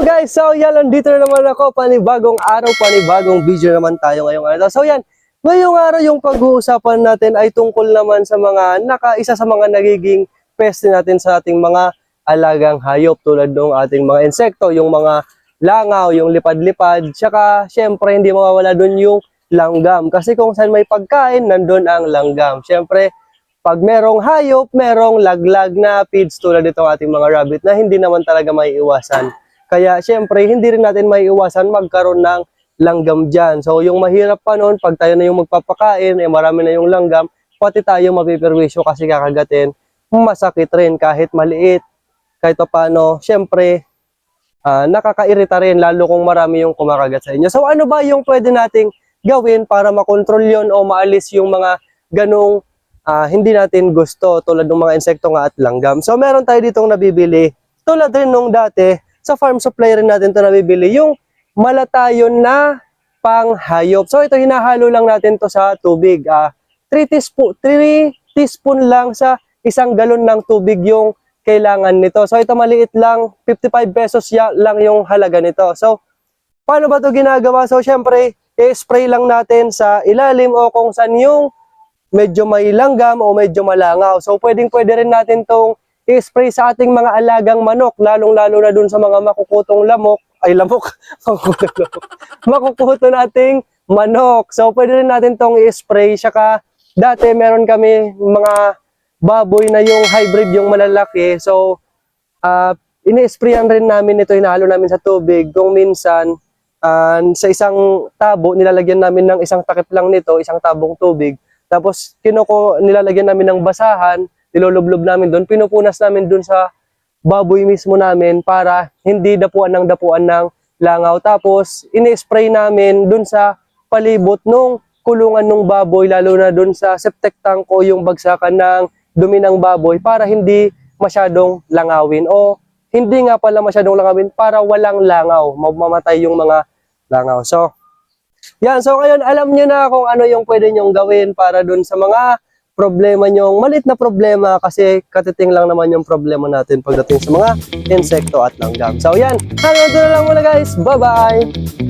guys, so yan, nandito na naman ako, panibagong araw, panibagong video naman tayo ngayong araw. So yan, ngayong araw yung pag-uusapan natin ay tungkol naman sa mga, naka, isa sa mga nagiging peste natin sa ating mga alagang hayop tulad ng ating mga insekto, yung mga langaw, yung lipad-lipad, tsaka syempre hindi mawawala dun yung langgam. Kasi kung saan may pagkain, nandun ang langgam. Syempre, pag merong hayop, merong laglag na feeds tulad itong ating mga rabbit na hindi naman talaga may iwasan. Kaya syempre, hindi rin natin may iwasan magkaroon ng langgam dyan. So yung mahirap pa noon, pag tayo na yung magpapakain, eh marami na yung langgam, pati tayo mapiperwisyo kasi kakagatin, masakit rin kahit maliit. Kahit pa paano, syempre, ah, nakakairita rin lalo kung marami yung kumakagat sa inyo. So ano ba yung pwede nating gawin para makontrol yon o maalis yung mga ganong ah, hindi natin gusto tulad ng mga insekto nga at langgam. So meron tayo ditong nabibili tulad rin nung dati sa farm supply rin natin to nabibili yung malatayon na panghayop. So ito hinahalo lang natin to sa tubig. Ah 3 teaspoon 3 teaspoon lang sa isang galon ng tubig yung kailangan nito. So ito maliit lang, 55 pesos lang yung halaga nito. So paano ba to ginagawa? So syempre, i-spray lang natin sa ilalim o kung saan yung medyo may langgam o medyo malangaw. So pwedeng pwede rin natin tong i-spray sa ating mga alagang manok, lalong-lalo na dun sa mga makukutong lamok, ay lamok, makukuto nating manok. So pwede rin natin tong i-spray, saka dati meron kami mga baboy na yung hybrid, yung malalaki. So uh, ini-sprayan rin namin ito, hinahalo namin sa tubig. Kung minsan, ah, sa isang tabo, nilalagyan namin ng isang takip lang nito, isang tabong tubig. Tapos kinuko nilalagyan namin ng basahan, nilolublob namin doon, pinupunas namin doon sa baboy mismo namin para hindi dapuan ng dapuan ng langaw. Tapos ini-spray namin doon sa palibot nung kulungan ng baboy, lalo na doon sa septic tank o yung bagsakan ng dumi ng baboy para hindi masyadong langawin o hindi nga pala masyadong langawin para walang langaw, mamamatay yung mga langaw. So, yan, so ngayon alam nyo na kung ano yung pwede nyong gawin para dun sa mga problema nyong, malit na problema kasi katiting lang naman yung problema natin pagdating sa mga insekto at langgam. So yan, hanggang doon na lang muna guys. Bye-bye!